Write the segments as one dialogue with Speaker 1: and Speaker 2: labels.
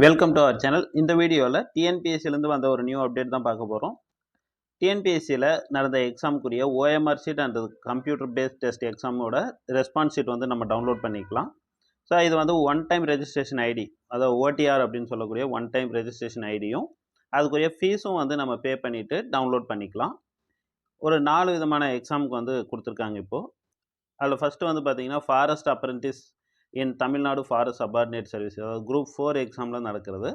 Speaker 1: Welcome to our channel இந்த வீடியோவில் டிஎன்பிஎஸ்சிலேருந்து வந்த ஒரு நியூ அப்டேட் தான் பார்க்க போகிறோம் டிஎன்பிஎஸ்சியில் நடந்த எக்ஸாமுக்குரிய OMR sheet and computer based test எக்ஸாமோட response sheet வந்து நம்ம டவுன்லோட் பண்ணிக்கலாம். ஸோ இது வந்து ஒன் டைம் ரெஜிஸ்ட்ரேஷன் ஐடி அதாவது ஓடிஆர் அப்படின்னு சொல்லக்கூடிய ஒன் டைம் ரெஜிஸ்ட்ரேஷன் ஐடியும் அதுக்குரிய ஃபீஸும் வந்து நம்ம பே பண்ணிவிட்டு டவுன்லோட் பண்ணிக்கலாம். ஒரு நாலு விதமான எக்ஸாமுக்கு வந்து கொடுத்துருக்காங்க இப்போது அதில் ஃபஸ்ட்டு வந்து பார்த்தீங்கன்னா forest apprentice in Tamil Nadu forest subordinate service அதாவது குரூப் ஃபோர் எக்ஸாமில் நடக்கிறது.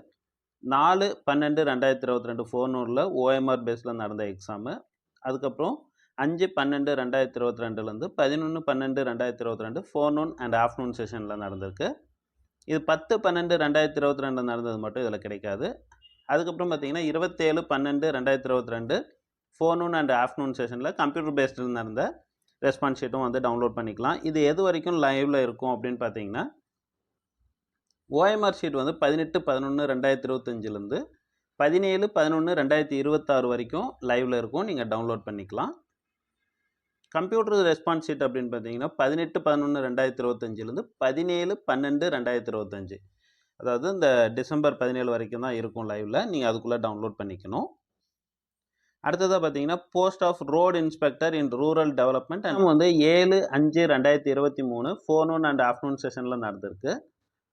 Speaker 1: நாலு பன்னெண்டு ரெண்டாயிரத்தி இருபத்தி ரெண்டு ஃபோர்னூரில் ஓஎம்ஆர் பேஸில் நடந்த எக்ஸாமு அதுக்கப்புறம் அஞ்சு பன்னெண்டு ரெண்டாயிரத்தி இருபத்தி ரெண்டுலேருந்து பதினொன்று பன்னெண்டு ரெண்டாயிரத்தி இருபத்தி ரெண்டு ஃபோர்னூன் அண்ட் ஆஃப்டர்நூன் செஷனில் நடந்திருக்கு. இது பத்து பன்னெண்டு ரெண்டாயிரத்தி இருபத்தி ரெண்டு நடந்தது மட்டும் இதில் கிடைக்காது. அதுக்கப்புறம் பார்த்தீங்கன்னா இருபத்தேழு பன்னெண்டு ரெண்டாயிரத்தி இருபத்தி ரெண்டு ஃபோர்னூன் அண்ட் ஆஃப்டர்நூன் செஷனில் கம்ப்யூட்டர் பேஸ்டில் நடந்த ரெஸ்பான்ஸ் ஷீட்டும் வந்து டவுன்லோட் பண்ணிக்கலாம். இது எது வரைக்கும் லைவில் இருக்கும் அப்படின்னு பார்த்தீங்கன்னா ஓஎம்ஆர் ஷீட் வந்து பதினெட்டு பதினொன்று ரெண்டாயிரத்தி இருபத்தஞ்சிலேருந்து பதினேழு பதினொன்று ரெண்டாயிரத்தி இருபத்தாறு வரைக்கும் லைவில் இருக்கும். நீங்கள் டவுன்லோட் பண்ணிக்கலாம். கம்ப்யூட்டர் ரெஸ்பான்ஸ் ஷீட் அப்படின்னு பார்த்தீங்கன்னா பதினெட்டு பதினொன்று ரெண்டாயிரத்தி இருபத்தஞ்சிலேருந்து பதினேழு பன்னெண்டு ரெண்டாயிரத்தி இருபத்தஞ்சி. அதாவது இந்த டிசம்பர் பதினேழு வரைக்கும் தான் இருக்கும் லைவில் நீங்கள் அதுக்குள்ளே டவுன்லோட் பண்ணிக்கணும். அடுத்ததாக பார்த்தீங்கன்னா post of road inspector in rural development and வந்து ஏழு அஞ்சு ரெண்டாயிரத்தி இருபத்தி மூணு ஃபோர்னூன் அண்ட் ஆஃப்டர்நூன் செஷனில் நடந்திருக்கு.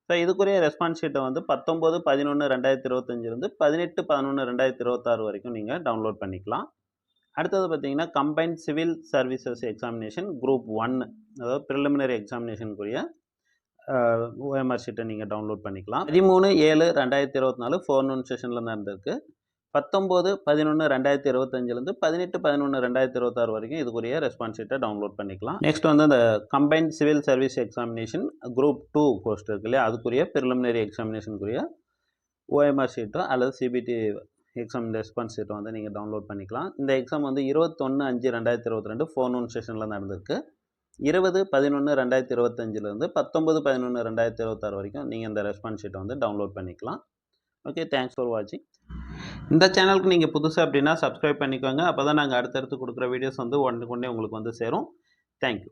Speaker 1: ஸோ இதுக்குரிய ரெஸ்பான்ஸ் ஷீட்டை வந்து பத்தொம்போது பதினொன்று ரெண்டாயிரத்தி இருபத்தஞ்சிலேருந்து பதினெட்டு பதினொன்று ரெண்டாயிரத்தி இருபத்தாறு வரைக்கும் நீங்கள் டவுன்லோட் பண்ணிக்கலாம். அடுத்தது பார்த்தீங்கன்னா combined civil services examination group one அதாவது ப்ரிலிமினரி எக்ஸாமினேஷனுக்குரிய ஓஎம்ஆர் ஷீட்டை நீங்கள் டவுன்லோட் பண்ணிக்கலாம். பதிமூணு ஏழு ரெண்டாயிரத்தி இருபத்தி நாலு ஃபோர்னூன் செஷனில் நடந்திருக்கு. பத்தொம்போது பதினொன்று ரெண்டாயிரத்தி இருபத்தஞ்சிலேருந்து பதினெட்டு பதினொன்று ரெண்டாயிரத்தி இருபத்தாறு வரைக்கும் இதுக்குரிய ரெஸ்பான்ஸ் ஷீட்டை டவுன்லோட் பண்ணிக்கலாம். நெக்ஸ்ட் வந்து அந்த combined civil service examination group two post இருக்கு இல்லையா? அதுக்குரிய ப்ரிலிமினரி எக்ஸாமினேஷனுக்குரிய ஓஎம்ஆர் ஷீட்டோ அல்லது சிபிடி எக்ஸாம் ரெஸ்பான்ஸ் ஷீட்டோ வந்து நீங்கள் டவுன்லோட் பண்ணிக்கலாம். இந்த எக்ஸாம் வந்து இருபத்தொன்று அஞ்சு ரெண்டாயிரத்தி இருபத்தி ரெண்டு ஃபோர்னூன் செஷனில் நடந்திருக்கு. இருபது பதினொன்று ரெண்டாயிரத்தி இருபத்தஞ்சிலேருந்து பத்தொம்பது பதினொன்று ரெண்டாயிரத்தி இருபத்தாறு வரைக்கும் நீங்கள் இந்த ரெஸ்பான்ஸ் ஷீட்டை வந்து டவுன்லோட் பண்ணிக்கலாம். ஓகே தேங்க்ஸ் ஃபார் வாட்சிங் இந்த சேனலுக்கு நீங்கள் புதுசு அப்படின்னா சப்ஸ்கிரைப் பண்ணிக்கோங்க. அப்போ தான் நாங்கள் அடுத்தடுத்து கொடுக்குற வீடியோஸ் வந்து ஒன்று உங்களுக்கு வந்து சேரும். தேங்க்யூ